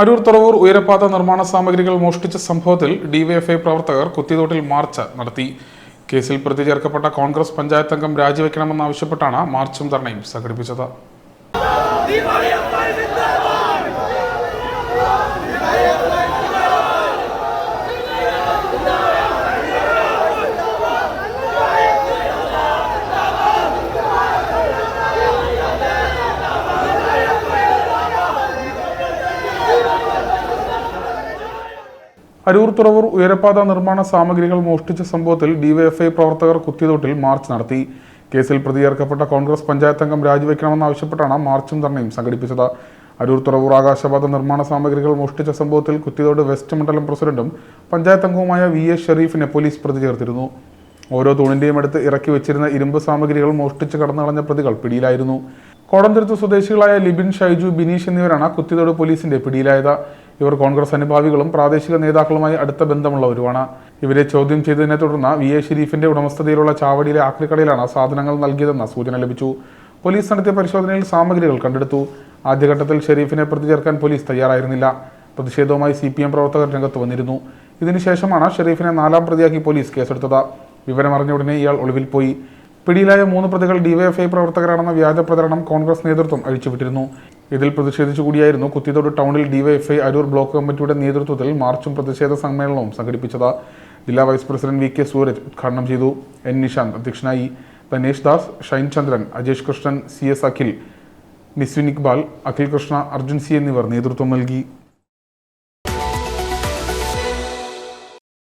അരൂർ തുറവൂർ ഉയരപാത നിർമ്മാണ സാമഗ്രികൾ മോഷ്ടിച്ച സംഭവത്തിൽ ഡിവൈഎഫ്ഐ പ്രവർത്തകർ കുത്തിയതോട്ടിൽ മാർച്ച് നടത്തി. കേസിൽ പ്രതി ചേർക്കപ്പെട്ട കോൺഗ്രസ് പഞ്ചായത്ത് അംഗം രാജിവെക്കണമെന്നാവശ്യപ്പെട്ടാണ് മാർച്ചും ധർണയും സംഘടിപ്പിച്ചത്. അരൂർ തുറവൂർ ഉയരപാത നിർമ്മാണ സാമഗ്രികൾ മോഷ്ടിച്ച സംഭവത്തിൽ ഡിവൈഎഫ്ഐ പ്രവർത്തകർ കുത്തിയതോട്ടിൽ മാർച്ച് നടത്തി. കേസിൽ പ്രതി ചേർക്കപ്പെട്ട കോൺഗ്രസ് പഞ്ചായത്ത് അംഗം രാജിവെക്കണമെന്നാവശ്യപ്പെട്ടാണ് മാർച്ചും ധർണയും സംഘടിപ്പിച്ചത്. അരൂർ തുറവൂർ ആകാശപാത നിർമ്മാണ സാമഗ്രികൾ മോഷ്ടിച്ച സംഭവത്തിൽ കുത്തിയതോട് വെസ്റ്റ് മണ്ഡലം പ്രസിഡന്റും പഞ്ചായത്ത് അംഗവുമായ വി എസ് ഷെറീഫിനെ പോലീസ് പ്രതി ചേർത്തിരുന്നു. ഓരോ തൂണിന്റെയും അടുത്ത് ഇറക്കി വെച്ചിരുന്ന ഇരുമ്പ് സാമഗ്രികൾ മോഷ്ടിച്ച് കടന്നുകളഞ്ഞ പ്രതികൾ പിടിയിലായിരുന്നു. കോടംതുരുത്ത് സ്വദേശികളായ ലിബിൻ ഷൈജു ബിനീഷ് എന്നിവരാണ് കുത്തിയതോട് പോലീസിന്റെ പിടിയിലായത്. ഇവർ കോൺഗ്രസ് അനുഭാവികളും പ്രാദേശിക നേതാക്കളുമായി അടുത്ത ബന്ധമുള്ളവരുമാണ്. ഇവരെ ചോദ്യം ചെയ്തതിനെ തുടർന്ന് വി എ ഷെരീഫിന്റെ ഉടമസ്ഥതയിലുള്ള ചാവടിയിലെ ആക്രിക്കടയിലാണ് സാധനങ്ങൾ നൽകിയതെന്ന സൂചന ലഭിച്ചു. പോലീസ് നടത്തിയ പരിശോധനയിൽ സാമഗ്രികൾ കണ്ടെടുത്തു. ആദ്യഘട്ടത്തിൽ ഷെരീഫിനെ പ്രതി ചേർക്കാൻ പോലീസ് തയ്യാറായിരുന്നില്ല. പ്രതിഷേധവുമായി സി പി എം പ്രവർത്തകർ രംഗത്ത് വന്നിരുന്നു. ഇതിനുശേഷമാണ് ഷെരീഫിനെ നാലാം പ്രതിയാക്കി പോലീസ് കേസെടുത്തത്. വിവരമറിഞ്ഞ ഉടനെ ഇയാൾ ഒളിവിൽ പോയി. പിടിയിലായ മൂന്ന് പ്രതികൾ ഡിവൈഎഫ്ഐ പ്രവർത്തകരാണെന്ന വ്യാജ പ്രചരണം കോൺഗ്രസ് നേതൃത്വം അഴിച്ചുവിട്ടിരുന്നു. ഇതിൽ പ്രതിഷേധിച്ചു കൂടിയായിരുന്നു കുത്തിത്തോട് ടൗണിൽ ഡിവൈഎഫ്ഐ അരൂർ ബ്ലോക്ക് കമ്മിറ്റിയുടെ നേതൃത്വത്തിൽ മാർച്ചും പ്രതിഷേധ സമ്മേളനവും സംഘടിപ്പിച്ചത്. ജില്ലാ vice president V K Sooraj ഉദ്ഘാടനം ചെയ്തു. എൻ നിഷാന്ത് അധ്യക്ഷനായി Dhanesh Das Shine Chandran Ajesh Krishnan C S Akhil Niswin Iqbal Akhil Krishna Arjun C എന്നിവർ നേതൃത്വം നൽകി.